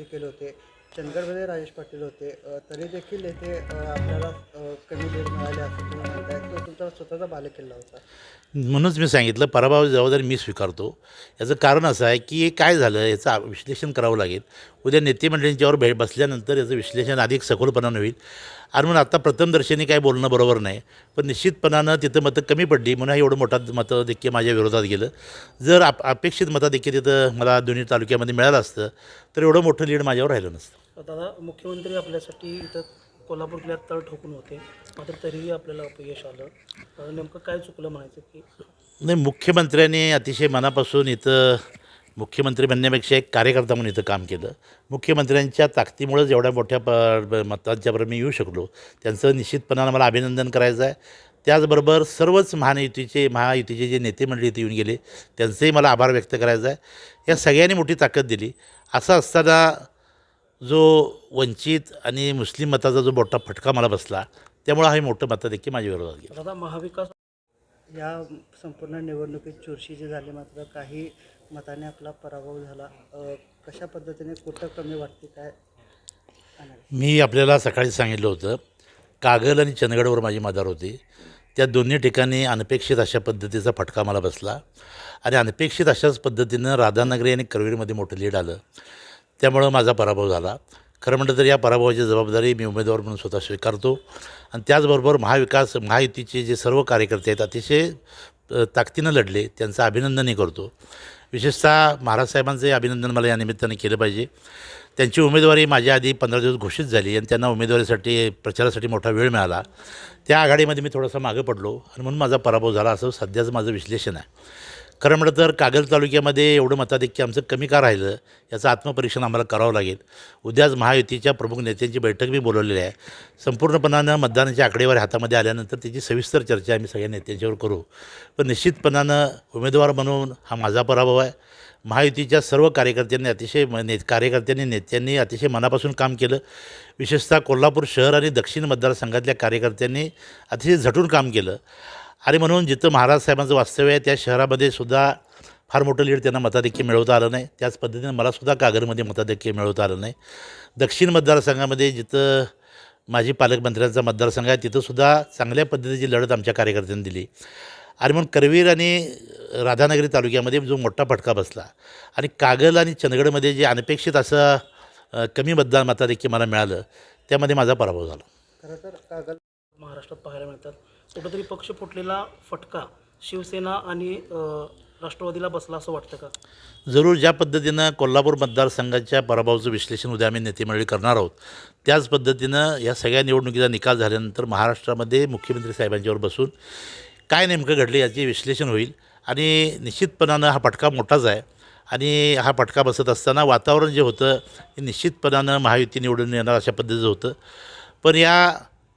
देखील होते. चंदगडमध्ये राजेश पाटील होते. तरी देखील येथे आपल्याला कमी लीड मिळाले असं तुम्ही म्हणताय. तो तुमचा स्वतःचा बालेकिल्ला होता. म्हणूनच मी सांगितलं पराभव जबाबदारी मी स्वीकारतो. याचं कारण असं आहे की काय झालं याचं विश्लेषण करावं लागेल. उद्या नेते मंडळींच्यावर भेट बसल्यानंतर याचं विश्लेषण अधिक सखोलपणानं होईल. आणि म्हणून आता प्रथमदर्शनी काय बोलणं बरोबर नाही. पण निश्चितपणानं तिथं मतं कमी पडली. म्हणून एवढं मोठा मतं देखील माझ्या विरोधात गेलं. जर आप अपेक्षित मतं देखील तिथं मला दोन्ही तालुक्यामध्ये मिळालं असतं तर एवढं मोठं लीड माझ्यावर राहिलं नसतं. दादा मुख्यमंत्री आपल्यासाठी इथं कोल्हापूर जिल्ह्यात तळ ठोकून होते. मात्र तरीही आपल्याला अपयश आलं. नेमकं काय चुकलं म्हणायचं की? नाही मुख्यमंत्र्यांनी अतिशय मनापासून इथं मुख्यमंत्री म्हणण्यापेक्षा एक कार्यकर्ता म्हणून इथं काम केलं. मुख्यमंत्र्यांच्या ताकदीमुळेच एवढ्या मोठ्या प मतांच्याबरोबर मी येऊ शकलो. त्यांचं निश्चितपणानं मला अभिनंदन करायचं आहे. त्याचबरोबर सर्वच महायुतीचे महायुतीचे जे नेते मंडळी इथे येऊन गेले त्यांचंही मला आभार व्यक्त करायचा आहे. या सगळ्यांनी मोठी ताकद दिली. असं असताना जो वंचित आणि मुस्लिम मताचा जो मोठा फटका मला बसला त्यामुळं हे मोठं मतं देखील माझ्या विरोधात गेलं. दादा महाविकास या संपूर्ण निवडणुकीत चुरशी झाली मात्र काही मताने आपला पराभव झाला. कशा पद्धतीने कुठं कमी वाटते काय? मी आपल्याला सकाळी सांगितलं होतं कागल आणि चंदगडवर माझी मदार होती. त्या दोन्ही ठिकाणी अनपेक्षित अशा पद्धतीचा फटका मला बसला. आणि अनपेक्षित अशाच पद्धतीनं राधानगरी आणि करवीरमध्ये मोठं लीड आलं. त्यामुळं माझा पराभव झाला. खरं म्हटलं तर या पराभवाची जबाबदारी मी उमेदवार म्हणून स्वतः स्वीकारतो. आणि त्याचबरोबर महाविकास महायुतीचे जे सर्व कार्यकर्ते आहेत अतिशय ताकदीनं लढले त्यांचं अभिनंदनही करतो. विशेषतः महाराज साहेबांचंही अभिनंदन मला या निमित्ताने केलं पाहिजे. त्यांची उमेदवारी माझ्या आधी पंधरा दिवस घोषित झाली आणि त्यांना उमेदवारीसाठी प्रचारासाठी मोठा वेळ मिळाला. त्या आघाडीमध्ये मी थोडासा मागं पडलो आणि म्हणून माझा पराभव झाला असं सध्याचं माझं विश्लेषण आहे. खरं म्हटलं तर कागल तालुक्यामध्ये एवढं मताधिक्य आमचं कमी का राहिलं याचं आत्मपरीक्षण आम्हाला करावं लागेल. उद्याच महायुतीच्या प्रमुख नेत्यांची बैठक मी बोलवलेली आहे. संपूर्णपणानं मतदानाची आकडेवारी हातामध्ये आल्यानंतर त्याची सविस्तर चर्चा आम्ही सगळ्या नेत्यांच्यावर करू. पण निश्चितपणानं उमेदवार म्हणून हा माझा पराभव आहे. महायुतीच्या सर्व कार्यकर्त्यांनी अतिशय म ने कार्यकर्त्यांनी नेत्यांनी अतिशय मनापासून काम केलं. विशेषतः कोल्हापूर शहर आणि दक्षिण मतदारसंघातल्या कार्यकर्त्यांनी अतिशय झटून काम केलं. आणि म्हणून जिथं महाराज साहेबांचं वास्तव्य आहे त्या शहरामध्ये सुद्धा फार मोठं लीड त्यांना मताधिक्य मिळवता आलं नाही. त्याच पद्धतीनं मला सुद्धा मताधिक्य मिळवता आलं नाही. दक्षिण मतदारसंघामध्ये जिथं माझी पालकमंत्र्यांचा मतदारसंघ आहे तिथंसुद्धा चांगल्या पद्धतीची लढत आमच्या कार्यकर्त्यांनी दिली. आणि म्हणून करवीर आणि राधानगरी तालुक्यामध्ये जो मोठा फटका बसला. आणि कागल आणि चंदगडमध्ये जे अनपेक्षित असं कमी मतदान मताधिक्य मला मिळालं त्यामध्ये माझा पराभव झाला. खरं तर कागल महाराष्ट्रात पाहायला मिळतात. कुठंतरी पक्ष फुटलेला फटका शिवसेना आणि राष्ट्रवादीला बसला असं वाटतं का? जरूर ज्या पद्धतीनं कोल्हापूर मतदारसंघाच्या पराभवाचं विश्लेषण उद्या आम्ही नेतेमंडळी करणार आहोत त्याच पद्धतीनं या सगळ्या निवडणुकीचा निकाल झाल्यानंतर महाराष्ट्रामध्ये मुख्यमंत्री साहेबांच्यावर बसून काय नेमकं घडलं याचे विश्लेषण होईल. आणि निश्चितपणानं हा फटका मोठाच आहे. आणि हा फटका बसत असताना वातावरण जे होतं हे निश्चितपणानं महायुती निवडून येणार अशा पद्धतीचं होतं. पण या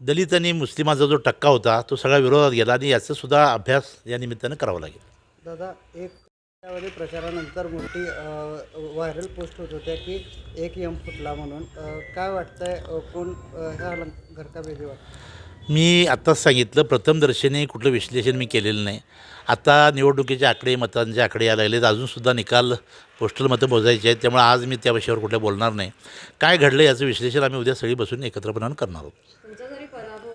दलित आणि मुस्लिमाचा जो टक्का होता तो सगळा विरोधात गेला आणि याचासुद्धा अभ्यास या निमित्तानं करावा लागेल. दादा एक त्यावेळी प्रचारानंतर मोठी व्हायरल पोस्ट होत होत्या की एक यम फुटला म्हणून. काय वाटतंय कोण ह्या घरका वेगळी वाटतं मी आत्ताच सांगितलं प्रथमदर्शनी कुठलं विश्लेषण मी केलेलं नाही. आता निवडणुकीचे आकडे मतांचे आकडे यायला लागलेत. अजूनसुद्धा निकाल पोस्टल मतं मोजायचे आहेत त्यामुळे आज मी त्या विषयावर कुठल्या बोलणार नाही. काय घडलं याचं विश्लेषण आम्ही उद्या सगळी बसून एकत्रपणानं करणार आहोत.